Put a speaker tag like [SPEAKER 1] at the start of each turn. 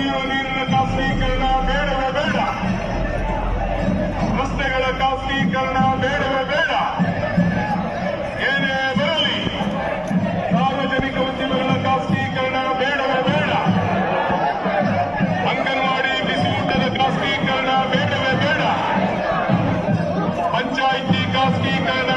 [SPEAKER 1] ಕುಡಿಯುವ ನೀರಿನ ಖಾಸಗೀಕರಣ ಬೇಡವೇ ಬೇಡ. ರಸ್ತೆಗಳ ಖಾಸಗೀಕರಣ ಬೇಡವೇ ಬೇಡ. ಏನೇ ಬರಲಿ, ಸಾರ್ವಜನಿಕ ಉದ್ಯಮಗಳ ಖಾಸಗೀಕರಣ ಬೇಡವೇ ಬೇಡ. ಅಂಗನವಾಡಿ ಬಿಸಿ ಊಟದ ಖಾಸಗೀಕರಣ ಬೇಡವೇ ಬೇಡ. ಪಂಚಾಯಿತಿ ಖಾಸಗೀಕರಣ